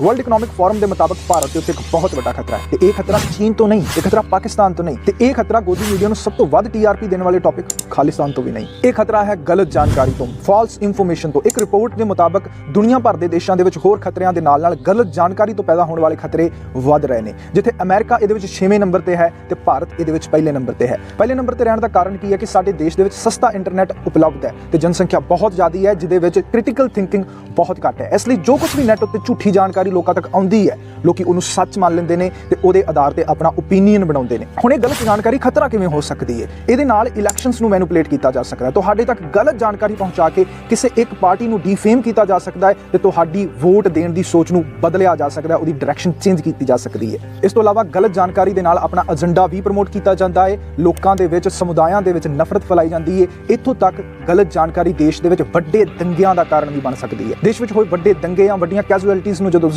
World economic form ਦੇ ਮੁਤਾਬਕ ਭਾਰਤ ਦੇ ਉੱਤੇ ਇੱਕ ਬਹੁਤ ਵੱਡਾ ਖਤਰਾ ਹੈ। ਤੇ ਇਹ ਖਤਰਾ ਚੀਨ ਤੋਂ ਨਹੀਂ, ਇਹ ਖਤਰਾ ਪਾਕਿਸਤਾਨ ਤੋਂ ਨਹੀਂ। ਤੇ ਇਹ ਖਤਰਾ ਗੋਦੀ ਮੀਡੀਆ ਨੂੰ ਸਭ ਤੋਂ ਵੱਧ ਟੀਆਰਪੀ ਦੇਣ ਵਾਲੇ ਟੌਪਿਕ ਖਾਲਿਸਤਾਨ ਤੋਂ ਵੀ ਨਹੀਂ। ਇਹ ਖਤਰਾ ਹੈ ਗਲਤ ਜਾਣਕਾਰੀ ਤੋਂ ਫਾਲਸ ਇਨਫੋਰਮੇਸ਼ਨ ਤੋਂ। ਇੱਕ ਰਿਪੋਰਟ ਦੇ ਮੁਤਾਬਕ ਦੁਨੀਆ ਭਰ ਦੇ ਦੇਸ਼ਾਂ ਦੇ ਵਿੱਚ ਹੋਰ ਖਤਰਿਆਂ ਦੇ ਨਾਲ ਨਾਲ ਗਲਤ ਜਾਣਕਾਰੀ ਤੋਂ ਪੈਦਾ ਹੋਣ ਵਾਲੇ ਖਤਰੇ ਵੱਧ ਰਹੇ ਨੇ। ਜਿੱਥੇ ਅਮਰੀਕਾ ਇਹਦੇ ਵਿੱਚ 6ਵੇਂ ਨੰਬਰ ਤੇ ਹੈ ਤੇ ਭਾਰਤ ਇਹਦੇ ਵਿੱਚ ਪਹਿਲੇ ਨੰਬਰ ਤੇ ਹੈ। ਪਹਿਲੇ ਨੰਬਰ ਤੇ ਰਹਿਣ ਦਾ ਕਾਰਨ ਕੀ ਹੈ ਕਿ ਸਾਡੇ ਦੇਸ਼ ਦੇ ਵਿੱਚ ਸਸਤਾ ਇੰਟਰਨੈਟ ਉਪਲਬਧ ਹੈ ਤੇ ਜਨਸੰਖਿਆ ਬਹੁਤ ਜ਼ਿਆਦਾ ਹੈ, ਜਿਹਦੇ ਵਿੱਚ ਕ੍ਰਿਟੀਕਲ ਥਿੰਕਿੰਗ ਬਹੁਤ ਘੱਟ ਹੈ। ਇਸ ਲਈ ਜੋ ਕੁਝ ਵੀ ਨੈਟ ਉੱਤੇ ਝੂਠੀ ਜਾਣਕਾਰੀ ਲੋਕਾਂ ਤੱਕ ਆਉਂਦੀ ਹੈ, ਲੋਕੀ ਉਹਨੂੰ ਸੱਚ ਮੰਨ ਲੈਂਦੇ ਨੇ ਤੇ ਉਹਦੇ ਆਧਾਰ ਤੇ ਆਪਣਾ ਓਪੀਨੀਅਨ ਬਣਾਉਂਦੇ ਨੇ। ਹੁਣ ਇਹ ਗਲਤ ਜਾਣਕਾਰੀ ਖਤਰਾ ਕਿਵੇਂ ਹੋ ਸਕਦੀ ਹੈ? ਇਹਦੇ ਨਾਲ ਇਲੈਕਸ਼ਨਸ ਨੂੰ ਮੈਨੂਪੂਲੇਟ ਕੀਤਾ ਜਾ ਸਕਦਾ ਹੈ। ਤੁਹਾਡੇ ਤੱਕ ਗਲਤ ਜਾਣਕਾਰੀ ਪਹੁੰਚਾ ਕੇ ਕਿਸੇ ਇੱਕ ਪਾਰਟੀ ਨੂੰ ਡੀਫੇਮ ਕੀਤਾ ਜਾ ਸਕਦਾ ਹੈ ਤੇ ਤੁਹਾਡੀ ਵੋਟ ਦੇਣ ਦੀ ਸੋਚ ਨੂੰ ਬਦਲਿਆ ਜਾ ਸਕਦਾ ਹੈ, ਉਹਦੀ ਡਾਇਰੈਕਸ਼ਨ ਚੇਂਜ ਕੀਤੀ ਜਾ ਸਕਦੀ ਹੈ। ਇਸ ਤੋਂ ਇਲਾਵਾ ਗਲਤ ਜਾਣਕਾਰੀ ਦੇ ਨਾਲ ਆਪਣਾ ਏਜੰਡਾ ਵੀ ਪ੍ਰਮੋਟ ਕੀਤਾ ਜਾਂਦਾ ਹੈ। ਲੋਕਾਂ ਦੇ ਵਿੱਚ, ਸਮੁਦਾਇਆਂ ਦੇ ਵਿੱਚ ਨਫ਼ਰਤ ਫੈਲਾਈ ਜਾਂਦੀ ਹੈ। ਇੱਥੋਂ ਤੱਕ ਗਲਤ ਜਾਣਕਾਰੀ ਦੇਸ਼ ਦੇ ਵਿੱਚ ਵੱਡੇ ਦੰਗਿਆਂ ਦਾ ਕਾਰਨ ਵੀ ਬਣ ਸਕਦੀ ਹੈ। ਦੇਸ਼ ਵਿੱਚ ਹੋਏ ਵੱਡੇ ਦੰਗੇ ਜਾਂ ਵੱਡੀਆਂ ਕੈਜੂਅਲਟੀਆਂ ਨੂੰ ਜਦੋਂ